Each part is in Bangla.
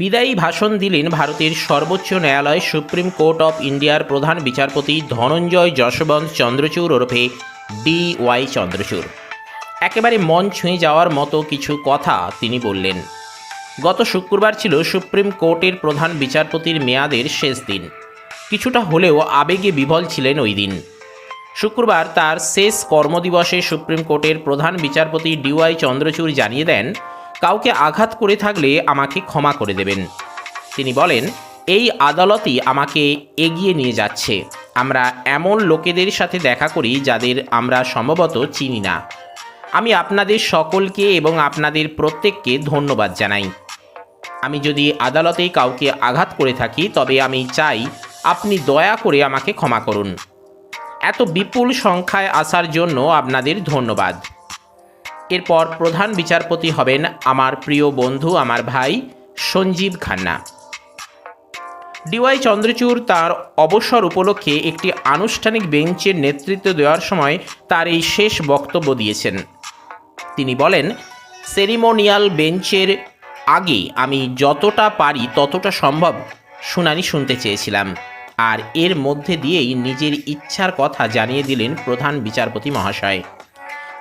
বিদায়ী ভাষণ দিলেন ভারতের সর্বোচ্চ ন্যায়ালয় সুপ্রিম কোর্ট অফ ইন্ডিয়ার প্রধান বিচারপতি ধনঞ্জয় যশবন্ত চন্দ্রচূড় ওরফে ডি ওয়াই চন্দ্রচূড়। একেবারে মন ছুঁয়ে যাওয়ার মতো কিছু কথা তিনি বললেন। গত শুক্রবার ছিল সুপ্রিম কোর্টের প্রধান বিচারপতির মেয়াদের শেষ দিন। কিছুটা হলেও আবেগে বিভল ছিলেন ওই দিন। শুক্রবার তার শেষ কর্মদিবসে সুপ্রিম কোর্টের প্রধান বিচারপতি ডিওয়াই চন্দ্রচূড় জানিয়ে দেন কাউকে আঘাত করে থাকলে আমাকে ক্ষমা করে দেবেন। তিনি বলেন, এই আদালতই আমাকে এগিয়ে নিয়ে যাচ্ছে। আমরা এমন লোকেদের সাথে দেখা করি যাদের আমরা সম্ভবত চিনি না। আমি আপনাদের সকলকে এবং আপনাদের প্রত্যেককে ধন্যবাদ জানাই। আমি যদি আদালতে কাউকে আঘাত করে থাকি, তবে আমি চাই আপনি দয়া করে আমাকে ক্ষমা করুন। এত বিপুল সংখ্যায় আসার জন্য আপনাদের ধন্যবাদ। এরপর প্রধান বিচারপতি হবেন আমার প্রিয় বন্ধু, আমার ভাই সঞ্জীব খান্না। ডিওয়াই চন্দ্রচূড় তার অবসর উপলক্ষে একটি আনুষ্ঠানিক বেঞ্চের নেতৃত্ব দেওয়ার সময় তার এই শেষ বক্তব্য দিয়েছেন। তিনি বলেন, সেরিমোনিয়াল বেঞ্চের আগে আমি যতটা পারি ততটা সম্ভব শুনানি শুনতে চেয়েছিলাম। আর এর মধ্যে দিয়েই নিজের ইচ্ছার কথা জানিয়ে দিলেন প্রধান বিচারপতি মহাশয়।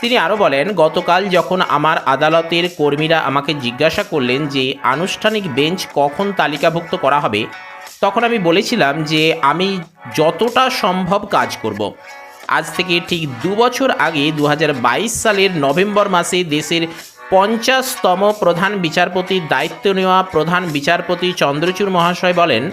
তিনি আরও বলেন, গতকাল যখন আমার আদালতের কর্মীরা আমাকে জিজ্ঞাসা করলেন যে আনুষ্ঠানিক বেঞ্চ কখন তালিকাভুক্ত করা হবে, তখন আমি বলেছিলাম যে আমি যতটা সম্ভব কাজ করব। আজ থেকে ঠিক দু বছর আগে দু হাজার বাইশ সালের নভেম্বর মাসে দেশের পঞ্চাশতম প্রধান বিচারপতির দায়িত্ব নেওয়া প্রধান বিচারপতি চন্দ্রচূড় মহাশয় বলেন,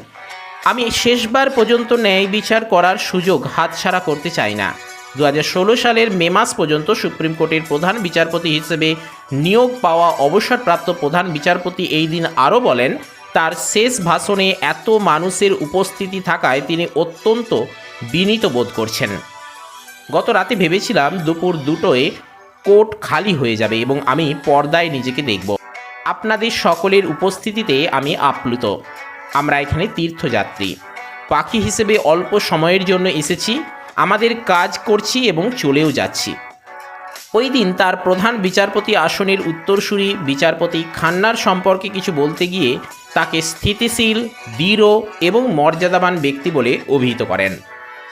আমি শেষবার পর্যন্ত ন্যায় বিচার করার সুযোগ হাতছাড়া করতে চাই না। দু হাজার ষোলো সালের মে মাস পর্যন্ত সুপ্রিম কোর্টের প্রধান বিচারপতি হিসেবে নিয়োগ পাওয়া অবসরপ্রাপ্ত প্রধান বিচারপতি এই দিন আরও বলেন, তার শেষ ভাষণে এত মানুষের উপস্থিতি থাকায় তিনি অত্যন্ত বিনীত বোধ করছেন। গত রাতে ভেবেছিলাম দুপুর দুটোয় কোর্ট খালি হয়ে যাবে এবং আমি পর্দায় নিজেকে দেখব। আপনাদের সকলের উপস্থিতিতে আমি আপ্লুত। আমরা এখানে তীর্থযাত্রী। পাখি হিসেবে অল্প সময়ের জন্য এসেছি। আমাদের কাজ করছি এবং চলেও যাচ্ছি। ওই দিন তার প্রধান বিচারপতি আসনের উত্তরসূরি বিচারপতি খান্নার সম্পর্কে কিছু বলতে গিয়ে তাকে স্থিতিশীল, দৃঢ় এবং মর্যাদাবান ব্যক্তি বলে অভিহিত করেন।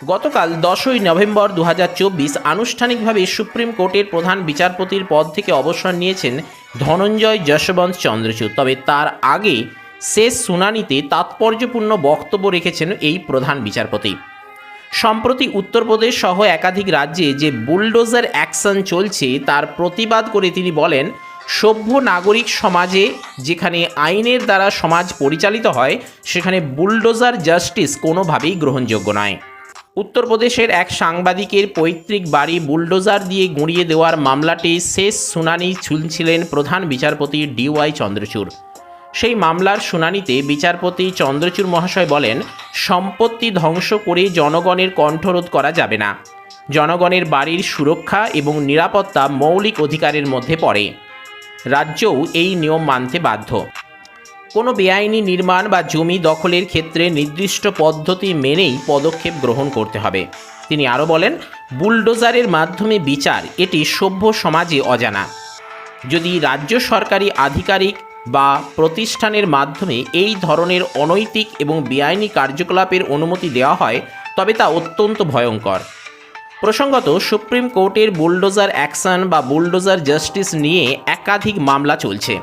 গতকাল দশই নভেম্বর দু হাজার চব্বিশ আনুষ্ঠানিকভাবে সুপ্রিম কোর্টের প্রধান বিচারপতির পদ থেকে অবসর নিয়েছেন ধনঞ্জয় যশবন্ত চন্দ্রচূড়। তবে তার আগে শেষ শুনানিতে তাৎপর্যপূর্ণ বক্তব্য রেখেছেন এই প্রধান বিচারপতি। সম্প্রতি উত্তরপ্রদেশ সহ একাধিক রাজ্যে যে বুলডোজার অ্যাকশন চলছে, তার প্রতিবাদ করে তিনি বলেন, সভ্য নাগরিক সমাজে যেখানে আইনের দ্বারা সমাজ পরিচালিত হয়, সেখানে বুলডোজার জাস্টিস কোনোভাবেই গ্রহণযোগ্য নয়। উত্তরপ্রদেশের এক সাংবাদিকের পৈতৃক বাড়ি বুলডোজার দিয়ে গুঁড়িয়ে দেওয়ার মামলাটি শেষ শুনানি শুনছিলেন প্রধান বিচারপতি ডিওয়াই চন্দ্রচূড়। সেই মামলার শুনানিতে বিচারপতি চন্দ্রচূড় মহাশয় বলেন, সম্পত্তি ধ্বংস করে জনগণের কণ্ঠরোধ করা যাবে না। জনগণের বাড়ির সুরক্ষা এবং নিরাপত্তা মৌলিক অধিকারের মধ্যে পড়ে। রাজ্যও এই নিয়ম মানতে বাধ্য। কোনো বেআইনি নির্মাণ বা জমি দখলের ক্ষেত্রে নির্দিষ্ট পদ্ধতি মেনেই পদক্ষেপ গ্রহণ করতে হবে। তিনি আরও বলেন, বুলডোজারের মাধ্যমে বিচার এটি সভ্য সমাজে অজানা। যদি রাজ্য সরকারি আধিকারিক বা প্রতিষ্ঠানের মাধ্যমে এই ধরনের অনৈতিক এবং বেআইনি কার্যকলাপের অনুমতি দেওয়া হয়, তবে তা অত্যন্ত ভয়ঙ্কর। প্রসঙ্গত, সুপ্রিম কোর্টের বুলডোজার অ্যাকশন বা বুলডোজার জাস্টিস নিয়ে একাধিক মামলা চলছে।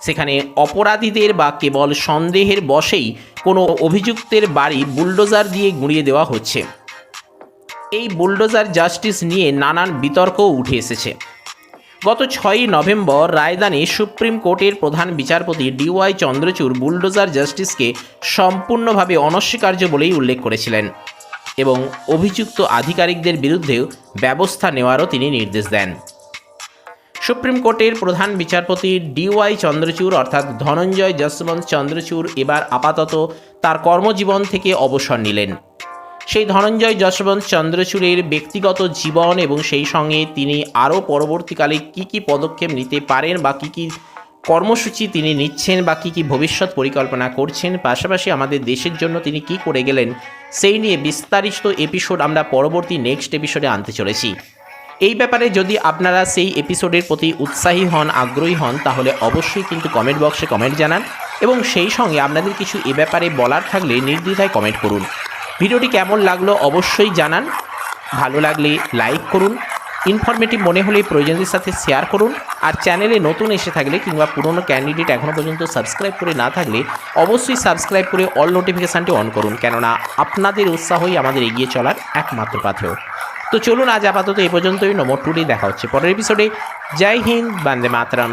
সেখানে অপরাধীদের বা কেবল সন্দেহের বশেই কোনো অভিযুক্তের বাড়ি বুলডোজার দিয়ে গুঁড়িয়ে দেওয়া হচ্ছে। এই বুলডোজার জাস্টিস নিয়ে নানান বিতর্কও উঠে এসেছে। গত ছয়ই নভেম্বর রায়দানে সুপ্রিম কোর্টের প্রধান বিচারপতি ডিওয়াই চন্দ্রচূড় বুলডোজার জাস্টিসকে সম্পূর্ণভাবে অনস্বীকার্য বলেই উল্লেখ করেছিলেন এবং অভিযুক্ত আধিকারিকদের বিরুদ্ধেও ব্যবস্থা নেওয়ারও তিনি নির্দেশ দেন। সুপ্রিম কোর্টের প্রধান বিচারপতি ডিওয়াই চন্দ্রচূড় অর্থাৎ ধনঞ্জয় যশবন্ত চন্দ্রচূড় এবার আপাতত তার কর্মজীবন থেকে অবসর নিলেন। সেই ধনঞ্জয় যশবন্ত চন্দ্রচূড়ের ব্যক্তিগত জীবন এবং সেই সঙ্গে তিনি আরও পরবর্তীকালে কি কি পদক্ষেপ নিতে পারেন বা কী কী কর্মসূচি তিনি নিচ্ছেন বা কী কী ভবিষ্যৎ পরিকল্পনা করছেন, পাশাপাশি আমাদের দেশের জন্য তিনি কি করে গেলেন, সেই নিয়ে বিস্তারিত এপিসোড আমরা পরবর্তী নেক্সট এপিসোডে আনতে চলেছি। এই ব্যাপারে যদি আপনারা সেই এপিসোডের প্রতি উৎসাহী হন, আগ্রহী হন, তাহলে অবশ্যই কিন্তু কমেন্ট বক্সে কমেন্ট জানান এবং সেই সঙ্গে আপনাদের কিছু এ ব্যাপারে বলার থাকলে নির্দ্বিধায় কমেন্ট করুন। ভিডিওটি কেমন লাগল অবশ্যই জানান। ভালো লাগলে লাইক করুন, ইনফরমেটিভ মনে হলে প্রয়োজনদের সাথে শেয়ার করুন, আর চ্যানেলে নতুন এসে থাকলে কিংবা পুরনো ক্যান্ডিডেট এখনও পর্যন্ত সাবস্ক্রাইব করে না থাকলে অবশ্যই সাবস্ক্রাইব করে অল নোটিফিকেশানটি অন করুন, কেননা আপনাদের উৎসাহই আমাদের এগিয়ে চলার একমাত্র পাথেয়। তো চলুন আজ আপাতত এই পর্যন্তই নম্বর টুডে দেখা হচ্ছে পরের এপিসোডে জয় হিন্দ, বান্দে মাতরম।